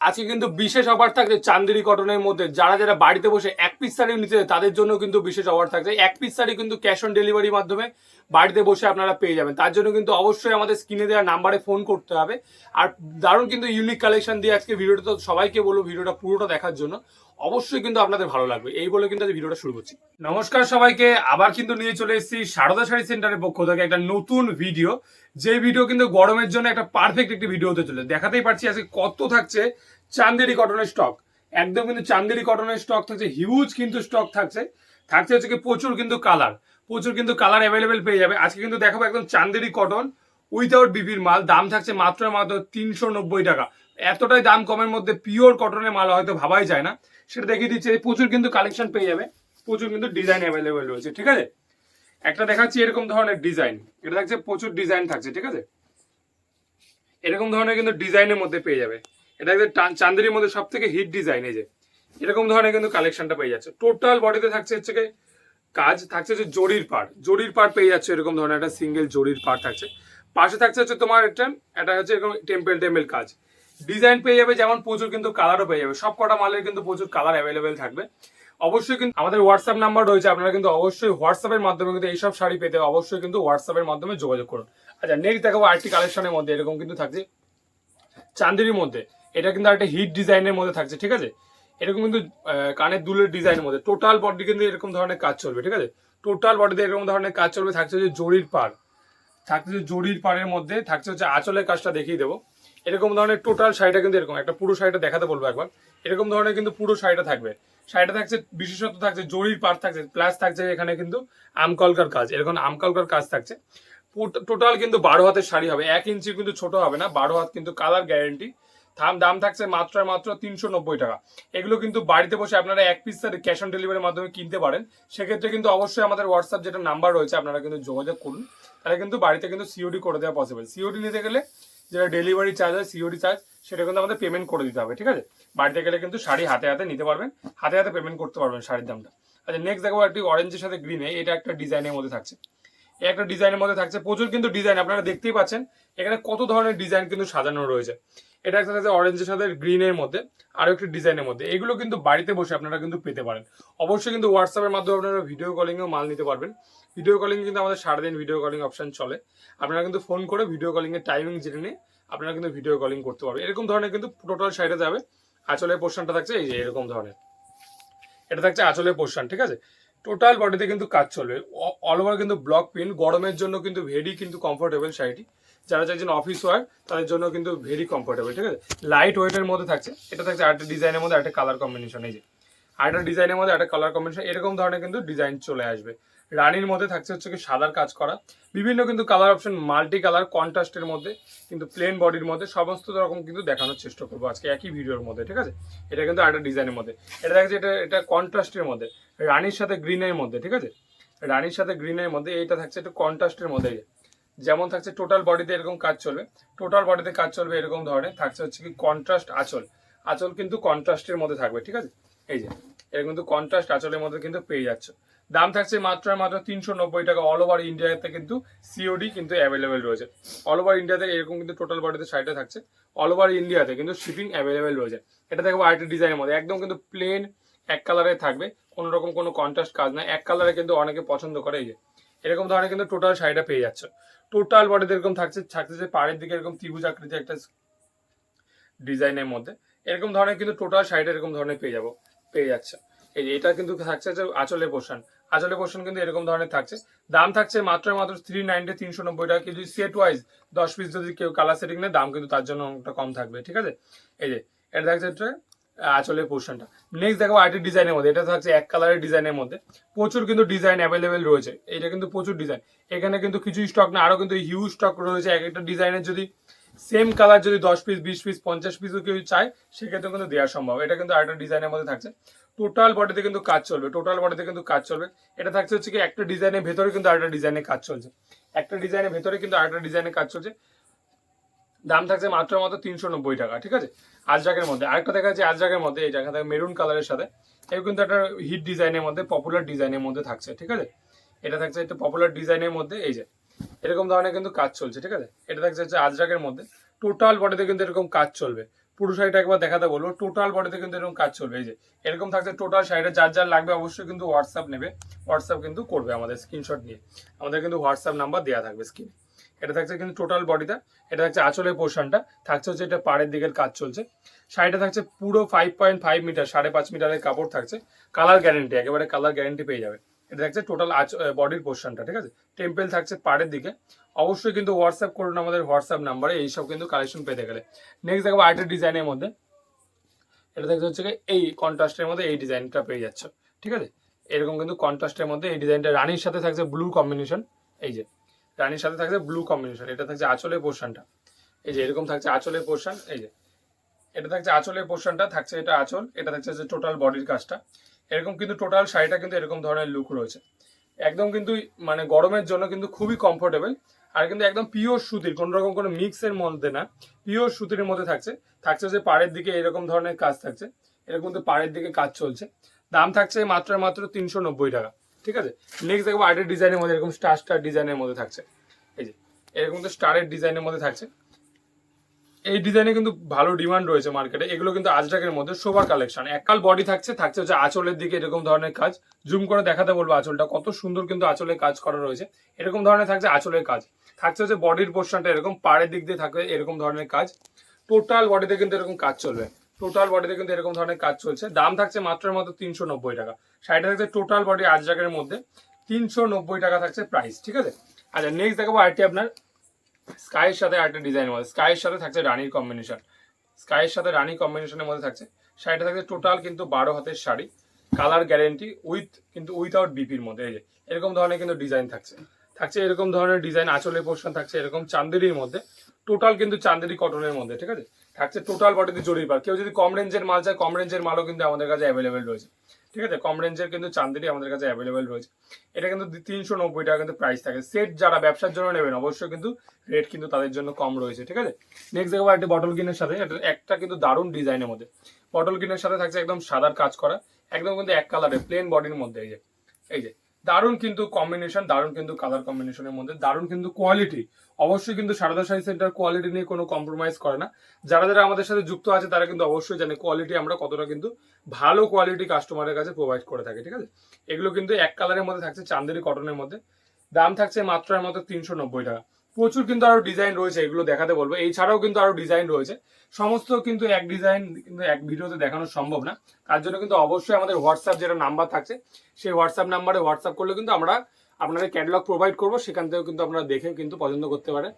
আজকে কিন্তু বিশেষ অফার থাকছে চান্দেরি কটনের মধ্যে। যারা যারা বাড়িতে বসে এক পিস শাড়ি নিতে তাদের জন্য কিন্তু বিশেষ অফার থাকছে। এক পিস শাড়ি কিন্তু ক্যাশ অন ডেলিভারির মাধ্যমে বাড়িতে বসে আপনারা পেয়ে যাবেন। তার জন্য কিন্তু অবশ্যই আমাদের স্ক্রিনে দেওয়া নাম্বারে ফোন করতে হবে। আর দারুণ কিন্তু ইউনিক কালেকশন দিয়ে আজকে ভিডিওটা তো সবাইকে বলব, ভিডিওটা পুরোটা দেখার জন্য। অবশ্যই কিন্তু আপনাদের ভালো লাগবে। এই বলে কিন্তু ভিডিওটা শুরু করছি। নমস্কার সবাইকে। আবার কিন্তু নিয়ে চলে এসেছি সারদা শাড়ি সেন্টারের পক্ষ থেকে একটা নতুন ভিডিও যে ভিডিও কিন্তু গরমের জন্য একটা পারফেক্ট একটি ভিডিও হতে চলে দেখাতেই পারছি আজকে কত থাকছে চান্দেরি কটনের স্টক একদম কিন্তু চান্দেরি কটনের স্টক থাকছে হিউজ কিন্তু স্টক থাকছে। থাকছে হচ্ছে কি প্রচুর কিন্তু কালার প্রচুর কিন্তু কালার অ্যাভেলেবেল পেয়ে যাবে। আজকে কিন্তু দেখাবো একদম চান্দেরি কটন উইথাউট বিপির মাল। দাম থাকছে মাত্র মাত্র তিনশো নব্বই টাকা। এতটাই দাম কমের মধ্যে পিওর কটনের মাল হয়তো ভাবাই যায় না। সেটা দেখিয়ে দিচ্ছে, প্রচুর কিন্তু কালেকশন পেয়ে যাবে। প্রচুর কিন্তু ডিজাইন অ্যাভেলেবেল রয়েছে, ঠিক আছে? একটা দেখাচ্ছি এরকম ধরনের ডিজাইন। এটা থাকছে প্রচুর ডিজাইন থাকছে, ঠিক আছে? এরকম ধরনের কিন্তু ডিজাইনের মধ্যে পেয়ে যাবে। এটা একদম চান্দেরির মধ্যে সব থেকে হিট ডিজাইন এই যে। এরকম ধরনের কিন্তু কালেকশনটা পেয়ে যাচ্ছে। টোটাল বডিতে থাকছে হচ্ছে কাজ থাকছে হচ্ছে জরির পার জরির পার পেয়ে যাচ্ছে এরকম ধরনের একটা সিঙ্গেল জরির পার থাকছে। পাশে থাকছে হচ্ছে তোমার একটা এটা হচ্ছে এরকম টেম্পেল টেম্পেল কাজ। ডিজাইন পেয়ে যাবে যেমন প্রচুর কিন্তু কালারও পেয়ে যাবে। সব কটা মালের কিন্তু প্রচুর কালার অ্যাভেলেবেল থাকবে। অবশ্যই কিন্তু আমাদের হোয়াটসঅ্যাপ নাম্বার রয়েছে, আপনারা কিন্তু অবশ্যই হোয়াটসঅ্যাপের মাধ্যমে কিন্তু এইসব শাড়ি পেতে অবশ্যই কিন্তু হোয়াটসঅ্যাপের মাধ্যমে যোগাযোগ করুন। আচ্ছা নেক্সট দেখাবো আরেকটি কালেকশনের মধ্যে, এরকম কিন্তু থাকছে। চান্দেরির মধ্যে, এটা কিন্তু একটা হিট ডিজাইনের মধ্যে থাকছে, ঠিক আছে? এরকম কিন্তু কানের দুলের ডিজাইনের মধ্যে টোটাল বডি কিন্তু এরকম ধরনের কাজ চলবে, ঠিক আছে? টোটাল বডিতে এরকম ধরনের কাজ চলবে, থাকছে যে জরির পার থাকছে যে জরির পাড়ের মধ্যে, থাকছে হচ্ছে আঁচলের কাজটা দেখিয়ে দেবো। এরকম ধরনের টোটাল শাড়িটা কিন্তু এরকম, একটা পুরো শাড়িটা দেখাতে বলব একবার। এরকম ধরনের কিন্তু পুরো শাড়িটা থাকবে। শাড়িটা থাকছে বিশেষত থাকছে, জরির পার থাকছে প্লাস থাকছে এখানে কিন্তু আমকলকার কাজ, এরকম আমকলকার কাজ থাকছে। টোটাল কিন্তু বারো হাতের শাড়ি হবে, এক ইঞ্চি কিন্তু ছোট হবে না, বারো হাত কিন্তু কালার গ্যারেন্টি থাম, দাম থাকছে মাত্র মাত্র তিনশো নব্বই টাকা। এগুলো কিন্তু বাড়িতে বসে আপনারা এক পিস ক্যাশ অন ডেলিভারির মাধ্যমে কিনতে পারেন। সেক্ষেত্রে কিন্তু অবশ্যই আমাদের হোয়াটসঅ্যাপ যেটা নাম্বার রয়েছে, আপনারা কিন্তু যোগাযোগ করুন। তাহলে কিন্তু বাড়িতে কিন্তু সিওডি করে দেওয়া পসিবল সিওডি নিতে গেলে যেটা ডেলিভারি চার্জ হয় সিওডি চার্জ সেটা কিন্তু আমাদের পেমেন্ট করে দিতে হবে, ঠিক আছে? বাড়িতে গেলে কিন্তু শাড়ি হাতে হাতে নিতে পারবেন, হাতে হাতে পেমেন্ট করতে পারবেন শাড়ির দামটা। আচ্ছা নেক্সট দেখো একটি অরেঞ্জের সাথে গ্রিনে এটা একটা ডিজাইনের মধ্যে থাকছে। একটা ডিজাইনের মধ্যে থাকছে, প্রচুর কিন্তু ডিজাইন আপনারা দেখতেই পাচ্ছেন, এখানে কত ধরনের ডিজাইন কিন্তু সাজানো রয়েছে। এটা একটা থাকছে অরেঞ্জের সাথে গ্রিনের মধ্যে আরও একটি ডিজাইনের মধ্যে। এগুলো কিন্তু বাড়িতে বসে আপনারা কিন্তু পেতে পারেন। অবশ্যই কিন্তু হোয়াটসঅ্যাপের মাধ্যমে আপনারা ভিডিও কলিংয়েও মাল নিতে পারবেন। ভিডিও কলিং কিন্তু আমাদের সারাদিন ভিডিও কলিং অপশন চলে। আপনারা কিন্তু ফোন করে ভিডিও কলিং এর টাইমিং জেনে নিয়ে আপনারা কিন্তু ভিডিও কলিং করতে পারবেন। এরকম ধরনের কিন্তু টোটাল সাইডে যাবে। আঁচলের পোর্শনটা থাকছে এই যে এরকম ধরনের। এটা থাকছে আঁচলের পোর্শন ঠিক আছে? টোটাল বডিতে কিন্তু কাজ চলবে। অল ওভার কিন্তু ব্লক প্রিন্ট গরমের জন্য কিন্তু ভেরি কিন্তু কমফোর্টেবল শাড়িটি। যারা চাইছেন অফিস ওয়ার তাদের জন্য কিন্তু ভেরি কমফোর্টেবল ঠিক আছে? লাইট ওয়েটের মধ্যে থাকছে, এটা থাকছে আরেকটা ডিজাইনের মধ্যে একটা কালার কম্বিনেশন এই যে। আরেকটা ডিজাইনের মধ্যে একটা কালার কম্বিনেশন এরকম ধরনের কিন্তু ডিজাইন চলে আসবে। রানীর মধ্যে থাকছে হচ্ছে কি সাদার কাজ করা। বিভিন্ন কিন্তু কালার অপশন মাল্টি কালার কন্ট্রাস্টের মধ্যে, কিন্তু প্লেন বডির মধ্যে সমস্ত রকম কিন্তু দেখানোর চেষ্টা করব আজকে একই ভিডিওর মধ্যে, ঠিক আছে? এটা কিন্তু আরেকটা ডিজাইনের মধ্যে। এটা দেখছে এটা এটা কন্ট্রাস্টের মধ্যে, রানীর সাথে গ্রিনের মধ্যে, ঠিক আছে? রানীর সাথে গ্রিনের মধ্যে, এইটা থাকছে একটু কন্ট্রাস্টের মধ্যে। যেমন থাকছে টোটাল বডিতে এরকম কাজ চলবে। টোটাল বডিতে কাজ চলবে এরকম ধরনের। থাকছে হচ্ছে কি কন্ট্রাস্ট আঁচল। আঁচল কিন্তু কন্ট্রাস্টের মধ্যে থাকবে, ঠিক আছে? এই যে এরকম কিন্তু কন্ট্রাস্ট আঁচলের মধ্যে কিন্তু পেয়ে যাচ্ছ। দাম থাকছে মাত্র মাত্র তিনশো নব্বই টাকা। অল ওভার ইন্ডিয়াতে কিন্তু সিওডি কিন্তু অ্যাভেলেবেল রয়েছে। অল ওভার ইন্ডিয়াতে এরকম কিন্তু টোটাল বডিতে শাড়িটা থাকছে। অল ওভার ইন্ডিয়াতে কিন্তু শিপিং অ্যাভেলেবেল রয়েছে। এটা দেখব আরেকটি ডিজাইনের মধ্যে। একদম কিন্তু প্লেন এক কালারে থাকবে। কোনো রকম কোনো কন্ট্রাস্ট কাজ না। এক কালারে কিন্তু অনেকে পছন্দ করে, এই যে এরকম ধরনের কিন্তু টোটাল শাড়িটা পেয়ে যাচ্ছে। টোটাল বডিতে এরকম থাকছে যে পাড়ের দিকে এরকম ত্রিভুজ আকৃতি একটা ডিজাইনের মধ্যে। এরকম ধরনের কিন্তু টোটাল শাড়িটা এরকম ধরনের পেয়ে যাব, পেয়ে যাচ্ছে। এই যে এটা কিন্তু থাকছে যে আঁচলের পোর্শন আঁচলের পোর্শন কিন্তু এরকম ধরনের থাকছে। দাম থাকছে মাত্র মাত্র থ্রি নাইনটি তিনশো নব্বই টাকা কিন্তু সেট ওয়াইজ দশ পিস যদি কেউ কালার সেটিং নেয়, দাম কিন্তু তার জন্য অনেকটা কম থাকবে, ঠিক আছে? এই যে, এটা থাকছে আঁচলের পোর্শনটা নেক্সট দেখো আরেকটি ডিজাইনের মধ্যে। এটা থাকছে এক কালারের ডিজাইনের মধ্যে। প্রচুর কিন্তু ডিজাইন অ্যাভেলেবেল রয়েছে। এটা কিন্তু প্রচুর ডিজাইন এখানে কিন্তু কিছু স্টক না আরও কিন্তু হিউজ স্টক রয়েছে। এক একটা ডিজাইনের যদি সেম কালার যদি দশ পিস বিশ পিস পঞ্চাশ পিসও কেউ চায় সেক্ষেত্রে কিন্তু দেওয়া সম্ভব। এটা কিন্তু আরেকটা ডিজাইনের মধ্যে থাকছে। টোটাল বডিতে কিন্তু কাজ চলবে। টোটাল বডিতে কিন্তু কাজ চলবে। এটা থাকছে হচ্ছে কি একটা ডিজাইনের ভেতরে কিন্তু আরেকটা ডিজাইনের কাজ চলছে। একটা ডিজাইনের ভেতরে কিন্তু আরেকটা ডিজাইনের কাজ চলছে। দাম থাকছে মাত্র মাত্র তিনশো নব্বই টাকা, ঠিক আছে? আজরাকের মধ্যে। আরেকটা দেখা যাচ্ছে আজরাকের মধ্যে, এই জায়গা থেকে মেরুন কালারের সাথে। এও কিন্তু একটা হিট ডিজাইনের মধ্যে, পপুলার ডিজাইনের মধ্যে থাকছে, ঠিক আছে? এটা থাকছে একটা পপুলার ডিজাইনের মধ্যে, এই যে। এরকম ধরনের কিন্তু কাজ চলছে, ঠিক আছে? এটা থাকছে হচ্ছে আজরাকের মধ্যে। টোটাল বডিতে কিন্তু এরকম কাজ চলবে। পুরো শাড়িটা একবার দেখাতে বলব, টোটাল বডিতে কিন্তু এরকম কাজ চলবে, এই যে। এরকম থাকছে টোটাল শাড়িটা, যার যার লাগবে অবশ্যই কিন্তু হোয়াটসঅ্যাপ নেবে। হোয়াটসঅ্যাপ কিন্তু করবে আমাদের স্ক্রিনশট নিয়ে। আমাদের কিন্তু হোয়াটসঅ্যাপ নাম্বার দেওয়া থাকবে স্ক্রিনে এটা থাকছে কিন্তু টোটাল বডিটা এটা থাকছে আঁচলের পোর্শনটা থাকছে হচ্ছে এটা পাড়ের দিকের কাজ চলছে। শাড়িটা থাকছে পুরো ফাইভ পয়েন্ট ফাইভ মিটার সাড়ে পাঁচ মিটারের কাপড় থাকছে কালার গ্যারেন্টি একেবারে কালার গ্যারেন্টি পেয়ে যাবে। এটা থাকছে টোটাল আচ বডির পোর্শনটা ঠিক আছে? টেম্পেল থাকছে পাড়ের দিকে। অবশ্যই কিন্তু হোয়াটসঅ্যাপ করুন আমাদের হোয়াটসঅ্যাপ নাম্বারে এইসব কিন্তু কালেকশন পেতে গেলে। নেক্সট দেখো আর্টের ডিজাইনের মধ্যে। এটা দেখতে হচ্ছে এই কন্ট্রাস্টের মধ্যে এই ডিজাইনটা পেয়ে যাচ্ছে, ঠিক আছে? এরকম কিন্তু কন্ট্রাস্টের মধ্যে এই ডিজাইনটা রানির সাথে থাকছে ব্লু কম্বিনেশন এই যে। রানীর সাথে থাকছে ব্লু কম্বিনেশন এটা থাকছে আঁচলের পোর্শনটা এই যে এরকম থাকছে আঁচলের পোর্শন এই যে। এটা থাকছে আঁচলের পোর্শনটা থাকছে এটা আঁচল, এটা থাকছে যে টোটাল বডির কাজটা। এরকম কিন্তু টোটাল শাড়িটা কিন্তু এরকম ধরনের লুক রয়েছে। একদম কিন্তু মানে গরমের জন্য কিন্তু খুবই কমফোর্টেবল আর কিন্তু একদম পিওর সুতির, কোনো রকম কোনো মিক্সের মধ্যে না পিওর সুতির মধ্যে থাকছে। থাকছে যে পাড়ের দিকে এরকম ধরনের কাজ থাকছে। এরকম কিন্তু পাড়ের দিকে কাজ চলছে। দাম থাকছে মাত্র মাত্র তিনশো নব্বই টাকা। ঠিক আছে? নেক্সট দেখব আর্টের ডিজাইনের মধ্যে, এরকম স্টার স্টার ডিজাইনের মধ্যে থাকছে। এই যে, এরকম তো স্টারের ডিজাইনের মধ্যে থাকছে। এই ডিজাইনে কিন্তু ভালো ডিমান্ড রয়েছে মার্কেটে এগুলো কিন্তু আজরাকের মধ্যে শোভার কালেকশন এককাল বডি থাকছে থাকছে হচ্ছে আঁচলের দিকে এরকম ধরনের কাজ। জুম করে দেখাতে বলব আঁচলটা, কত সুন্দর কিন্তু আঁচলের কাজ করা রয়েছে। এরকম ধরনের থাকছে আঁচলের কাজ। থাকছে হচ্ছে বডির পোর্শনটা এরকম পাড়ের দিক দিয়ে থাকবে এরকম ধরনের কাজ। টোটাল বডিতে কিন্তু এরকম কাজ চলবে। টোটাল বডিতে কিন্তু এরকম ধরনের কাজ চলছে। দাম থাকছে মাত্র মাত্র তিনশো নব্বই টাকা। শাড়িটা থাকছে টোটাল বডি আজরাকের মধ্যে। তিনশো নব্বই টাকা থাকছে প্রাইস ঠিক আছে? আচ্ছা নেক্সট দেখাবো আরটি আপনার স্কাইয়ের সাথে আরেকটা ডিজাইনের মধ্যে। স্কাইয়ের সাথে থাকছে রানির কম্বিনেশন স্কাইয়ের সাথে রানি কম্বিনেশনের মধ্যে থাকছে। শাড়িটা থাকছে টোটাল কিন্তু বারো হাতের শাড়ি। কালার গ্যারেন্টি উইথ কিন্তু উইথাউট বিপির মধ্যে। এই যে, এরকম ধরনের কিন্তু ডিজাইন থাকছে। থাকছে এরকম ধরনের ডিজাইন আঁচলের পোর্শন থাকছে এরকম চান্দেরির মধ্যে। টোটাল কিন্তু চান্দেরি কটনের মধ্যে, ঠিক আছে? থাকছে টোটাল বডিতে জরির পার কেউ যদি কম রেঞ্জের মাল চায়, কম রেঞ্জের মালও কিন্তু আমাদের কাছে অ্যাভেলেবেল রয়েছে। ঠিক আছে? কম রেঞ্জের কিন্তু চান্দেরি আমাদের কাছে অ্যাভেলেবেল রয়েছে। এটা কিন্তু তিনশো নব্বই টাকা কিন্তু প্রাইস থাকে। সেট যারা ব্যবসার জন্য নেবেন, অবশ্যই কিন্তু রেট কিন্তু তাদের জন্য কম রয়েছে, ঠিক আছে? নেক্সট দেখব একটা বটল কিনের সাথে। একটা কিন্তু দারুণ ডিজাইনের মধ্যে। বটল কিনের সাথে থাকছে একদম সাদার কাজ করা, একদম কিন্তু এক কালারে প্লেন বডির মধ্যে, এই যে এই যে। দারুণ কিন্তু কম্বিনেশন দারুণ কিন্তু কালার কম্বিনেশনের মধ্যে, দারুণ কিন্তু কোয়ালিটি অবশ্যই কিন্তু সারদা সাই সেন্টার কোয়ালিটি নিয়ে কোনো কম্প্রোমাইজ করে না। যারা যারা আমাদের সাথে যুক্ত আছে, তারা কিন্তু অবশ্যই জানে কোয়ালিটি আমরা কতটা কিন্তু ভালো কোয়ালিটি কাস্টমারের কাছে প্রোভাইড করে থাকি, ঠিক আছে? এগুলো কিন্তু এক কালারের মধ্যে থাকছে, চান্দেরি কটনের মধ্যে। দাম থাকছে মাত্র মতো তিনশো নব্বই টাকা। প্রচুর কিন্তু আরও ডিজাইন রয়েছে, এগুলো দেখাতে বলব। এছাড়াও কিন্তু আরও ডিজাইন রয়েছে। সমস্ত কিন্তু এক ডিজাইন কিন্তু এক ভিডিওতে দেখানো সম্ভব না। তার জন্য কিন্তু অবশ্যই আমাদের হোয়াটসঅ্যাপ যেটা নাম্বার থাকছে, সেই হোয়াটসঅ্যাপ নাম্বারে হোয়াটসঅ্যাপ করলে কিন্তু আমরা আপনাদের ক্যাটালগ প্রোভাইড করব। সেখান থেকেও কিন্তু আপনারা দেখে কিন্তু পছন্দ করতে পারেন।